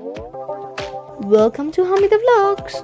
Welcome to Hamida Vlogs.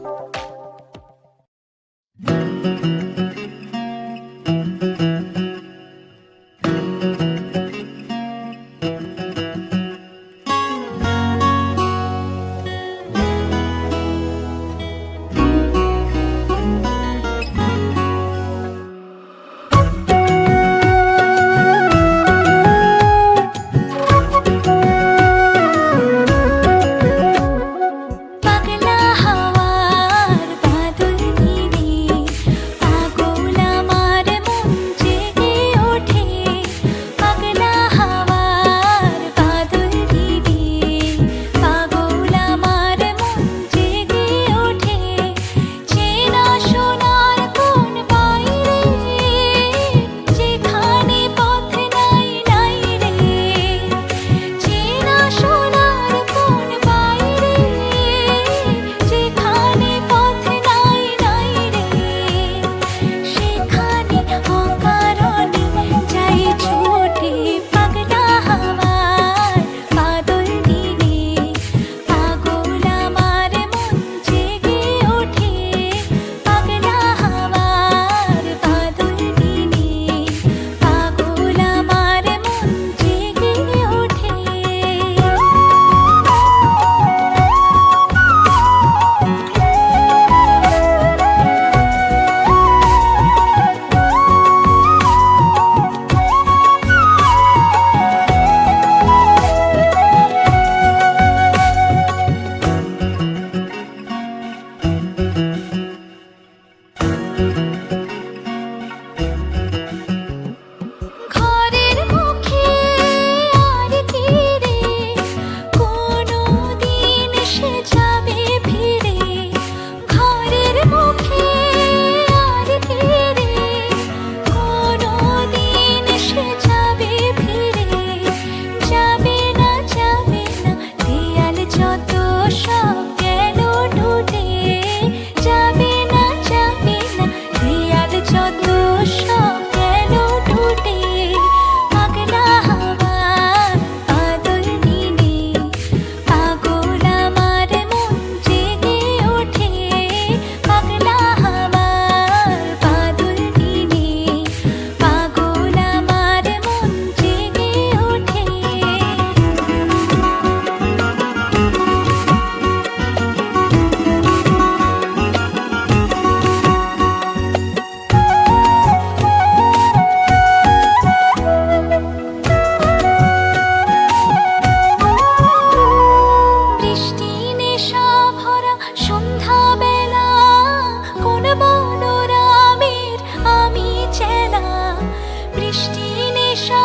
বৃষ্টি নেশা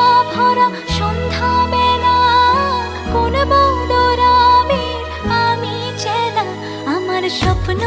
কোন আমি আমার স্বপ্ন